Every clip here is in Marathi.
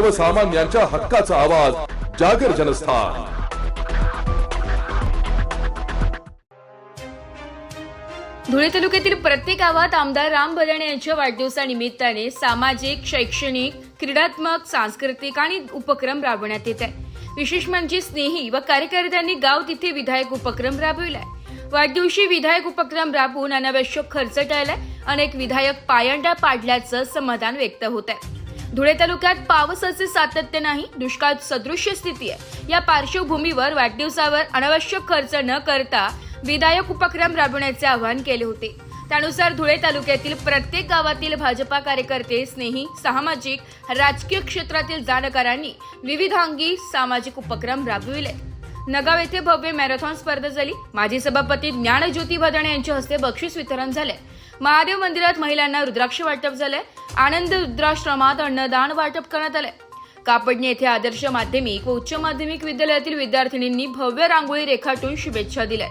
सर्वसामान्यांच्या हक्काचा आवाज जागर जनस्थान. धुळे तालुक्यातील प्रत्येक गावात आमदार राम बदाणे यांच्या वाढदिवसानिमित्ताने सामाजिक शैक्षणिक क्रीडात्मक सांस्कृतिक आणि उपक्रम राबवण्यात येत आहे विशेष म्हणजे स्नेही व कार्यकर्त्यांनी गाव तिथे विधायक उपक्रम राबविलाय. वाढदिवशी विधायक उपक्रम राबवून अनावश्यक खर्च टाळलाय. अनेक विधायक पायंडा पाडल्याचं समाधान व्यक्त होत आहे धुळे तालुक्यात पावसाचे सातत्य नाही दुष्काळ सदृश्य स्थिती आहे. या पार्श्वभूमीवर वाढदिवसावर अनावश्यक खर्च न करता विधायक उपक्रम राबवण्याचे आवाहन केले होते. त्यानुसार धुळे तालुक्यातील प्रत्येक गावातील भाजपा कार्यकर्ते स्नेही सामाजिक राजकीय क्षेत्रातील जाणकारांनी विविधांगी सामाजिक उपक्रम राबविले. नगाव येथे भव्य मॅरेथॉन स्पर्धा झाली. माजी सभापती ज्ञानज्योती भदाणे यांच्या हस्ते बक्षीस वितरण झाले. महादेव मंदिरात महिलांना रुद्राक्ष वाटप झालंय आनंद वृद्धाश्रमात अन्नदान वाटप करण्यात आले. कापडणे येथे आदर्श माध्यमिक व उच्च माध्यमिक विद्यालयातील विद्यार्थिनींनी भव्य रांगोळी रेखाटून शुभेच्छा दिल्या.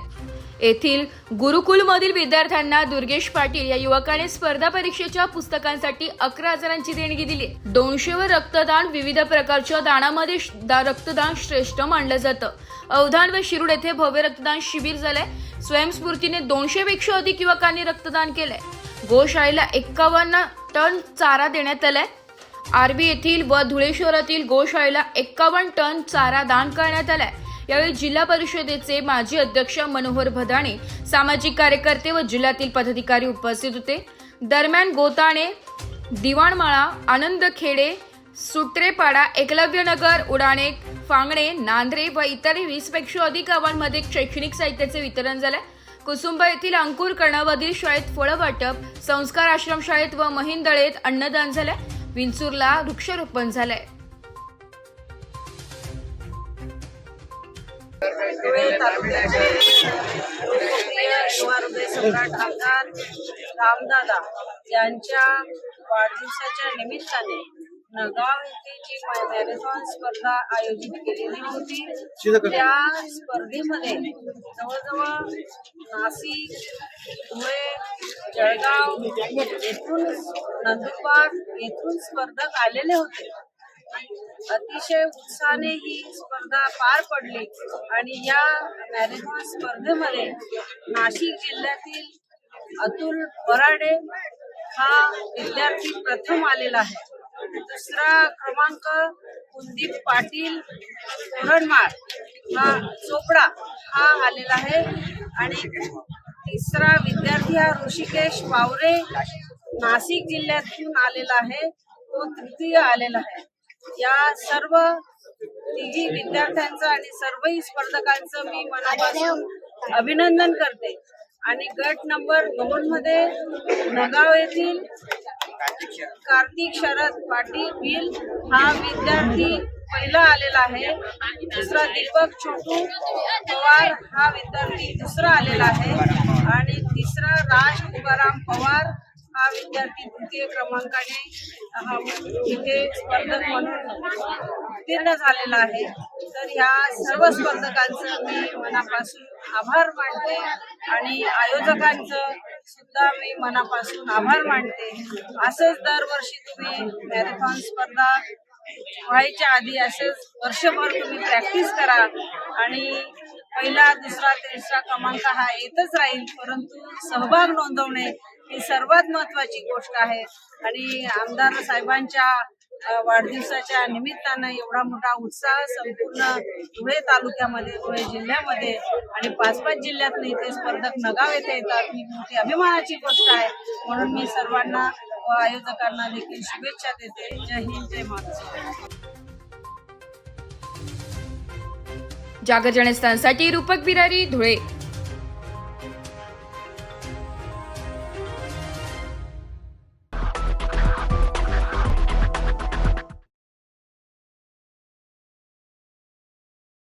येथील गुरुकुलमधील विद्यार्थ्यांना दुर्गेश पाटील या युवकाने स्पर्धा परीक्षेच्या पुस्तकांसाठी अकरा हजारांची देणगी दिली. दोनशे वर रक्तदान विविध प्रकारच्या दानामध्ये दा- रक्तदान श्रेष्ठ मानलं जातं. अवधान व शिरूड येथे भव्य रक्तदान शिबिर झालंय. स्वयंस्फूर्तीने दोनशे पेक्षा अधिक युवकांनी रक्तदान केलंय. गोशाळेला एक्कावन्न टन चारा देण्यात आलाय. आरबी येथील व धुळे शहरातील गोशाळेला एक्कावन्न टन चारा दान करण्यात आलाय. यावेळी जिल्हा परिषदेचे माजी अध्यक्ष मनोहर भदाणे सामाजिक कार्यकर्ते व जिल्ह्यातील पदाधिकारी उपस्थित होते. दरम्यान गोताणे दिवाणमाळा आनंद खेडे सुट्रेपाडा एकलव्यनगर उडाणे फांगणे नांद्रे व इतर वीसपेक्षा अधिक गावांमध्ये शैक्षणिक साहित्याचे वितरण झाले कुसुंबा येथील अंकुर कर्णावधील शाळेत फळं वाटप संस्कार आश्रम शाळेत व महिंदळेत अन्नदान झालंय. विंचूरला वृक्षारोपण झालंय. सम्राट आमदार रामदादा यांच्या वाढदिवसाच्या निमित्ताने नगाव येथे जी मॅरेथॉन स्पर्धा आयोजित केलेली होती त्या स्पर्धेमध्ये जवळजवळ नाशिक धुळे जळगाव येथून नंदुरबार येथून स्पर्धक आलेले होते. अतिशय उत्साहाने ही स्पर्धा पार पडली आणि या मॅरेथॉन स्पर्धेमध्ये नाशिक जिल्ह्यातील अतुल बराडे हा विद्यार्थी प्रथम आलेला आहे. दुसरा क्रमांक कुलदीप पाटील तोरणमाळ हा चोपडा हा आलेला आहे. आणि तिसरा विद्यार्थी हा ऋषिकेश पावरे नाशिक जिल्ह्यातून आलेला आहे. तो तृतीय आलेला आहे. या सर्व तिघी विद्यार्थ्यांचं आणि सर्वही स्पर्धकांचं मी मनापासून अभिनंदन करते. आणि गट नंबर दोन मध्ये नगाव येथील कार्तिक शरद पाटील बिल हा विद्यार्थी पहिला आलेला आहे. दुसरा दीपक छोटू पवार हा विद्यार्थी दुसरा आलेला आहे. आणि तिसरा राज तुकाराम पवार हा विद्यार्थी तृतीय क्रमांकाने हा इथे स्पर्धक म्हणून उत्तीर्ण झालेला आहे. तर ह्या सर्व स्पर्धकांचं मी मनापासून आभार मानते आणि आयोजकांचं सुद्धा मी मनापासून आभार मानते. असंच दरवर्षी तुम्ही मॅरेथॉन स्पर्धा व्हायच्या आधी असेच वर्षभर तुम्ही प्रॅक्टिस करा आणि पहिला दुसरा तिसरा क्रमांक हा येतच राहील. परंतु सहभाग नोंदवणे ही सर्वात महत्वाची गोष्ट आहे. आणि आमदार साहेबांच्या वाढदिवसाच्या निमित्तानं एवढा मोठा उत्साह संपूर्ण धुळे तालुक्यामध्ये धुळे जिल्ह्यामध्ये आणि पाच पाच जिल्ह्यात इथे स्पर्धक नगाव येथे येतात. ही मोठी अभिमानाची गोष्ट आहे. म्हणून मी सर्वांना व आयोजकांना देखील शुभेच्छा देते. जय हिंद जय महाराष्ट्र. जागर जनस्थानसाठी रूपक बिरारी धुळे.